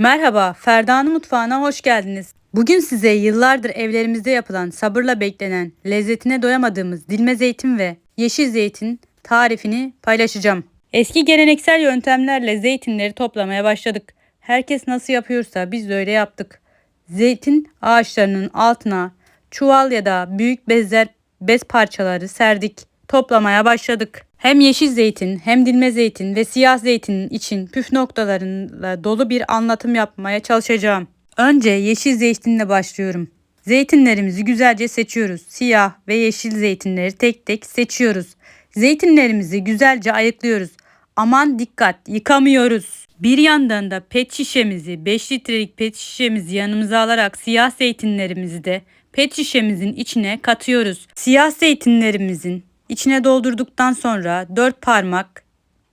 Merhaba, Ferda'nın mutfağına hoş geldiniz. Bugün size yıllardır evlerimizde yapılan, sabırla beklenen, lezzetine doyamadığımız dilme zeytin ve yeşil zeytin tarifini paylaşacağım. Eski geleneksel yöntemlerle zeytinleri toplamaya başladık. Herkes nasıl yapıyorsa biz de öyle yaptık. Zeytin ağaçlarının altına çuval ya da büyük bezler, bez parçaları serdik. Toplamaya başladık. Hem yeşil zeytin hem dilme zeytin ve siyah zeytinin için püf noktalarıyla dolu bir anlatım yapmaya çalışacağım. Önce yeşil zeytinle başlıyorum. Zeytinlerimizi güzelce seçiyoruz. Siyah ve yeşil zeytinleri tek tek seçiyoruz. Zeytinlerimizi güzelce ayıklıyoruz. Aman dikkat yıkamıyoruz. Bir yandan da pet şişemizi 5 litrelik pet şişemizi yanımıza alarak siyah zeytinlerimizi de pet şişemizin içine katıyoruz. Siyah zeytinlerimizin içine doldurduktan sonra 4 parmak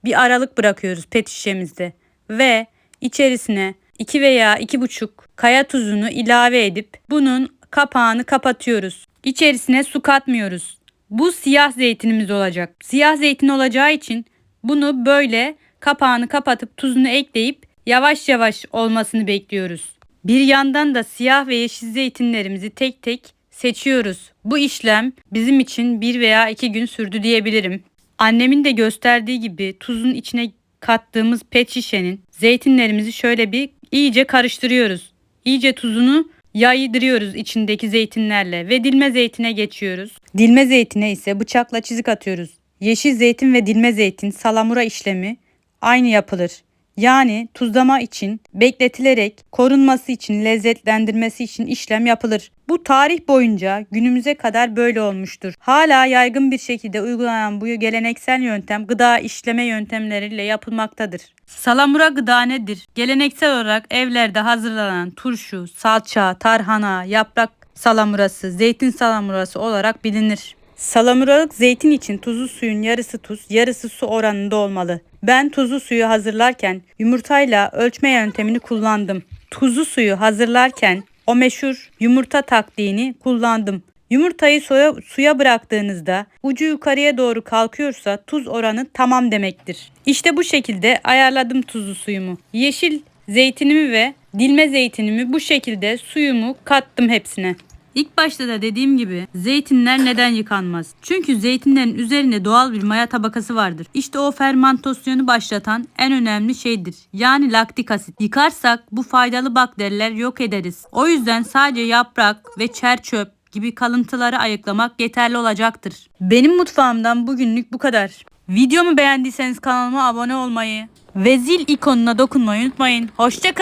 bir aralık bırakıyoruz pet şişemizde ve içerisine 2 veya 2,5 kaya tuzunu ilave edip bunun kapağını kapatıyoruz. İçerisine su katmıyoruz. Bu siyah zeytinimiz olacak. Siyah zeytin olacağı için bunu böyle kapağını kapatıp tuzunu ekleyip yavaş yavaş olmasını bekliyoruz. Bir yandan da siyah ve yeşil zeytinlerimizi tek tek seçiyoruz. Bu işlem bizim için bir veya iki gün sürdü diyebilirim. Annemin de gösterdiği gibi tuzun içine kattığımız pet şişenin zeytinlerimizi şöyle bir iyice karıştırıyoruz. İyice tuzunu yaydırıyoruz içindeki zeytinlerle ve dilme zeytine geçiyoruz. Dilme zeytine ise bıçakla çizik atıyoruz. Yeşil zeytin ve dilme zeytin salamura işlemi aynı yapılır. Yani tuzlama için bekletilerek korunması için lezzetlendirmesi için işlem yapılır. Bu tarih boyunca günümüze kadar böyle olmuştur. Hala yaygın bir şekilde uygulanan bu geleneksel yöntem gıda işleme yöntemleriyle yapılmaktadır. Salamura gıda nedir? Geleneksel olarak evlerde hazırlanan turşu, salça, tarhana, yaprak salamurası, zeytin salamurası olarak bilinir. Salamuralık zeytin için tuzlu suyun yarısı tuz, yarısı su oranında olmalı. Ben tuzlu suyu hazırlarken yumurtayla ölçme yöntemini kullandım. Tuzlu suyu hazırlarken o meşhur yumurta taktiğini kullandım. Yumurtayı suya, suya bıraktığınızda ucu yukarıya doğru kalkıyorsa tuz oranı tamam demektir. İşte bu şekilde ayarladım tuzlu suyumu. Yeşil zeytinimi ve dilme zeytinimi bu şekilde suyumu kattım hepsine. İlk başta da dediğim gibi zeytinler neden yıkanmaz? Çünkü zeytinlerin üzerinde doğal bir maya tabakası vardır. İşte o fermentasyonu başlatan en önemli şeydir. Yani laktik asit. Yıkarsak bu faydalı bakteriler yok ederiz. O yüzden sadece yaprak ve çer çöp gibi kalıntıları ayıklamak yeterli olacaktır. Benim mutfağımdan bugünlük bu kadar. Videomu beğendiyseniz kanalıma abone olmayı ve zil ikonuna dokunmayı unutmayın. Hoşçakalın.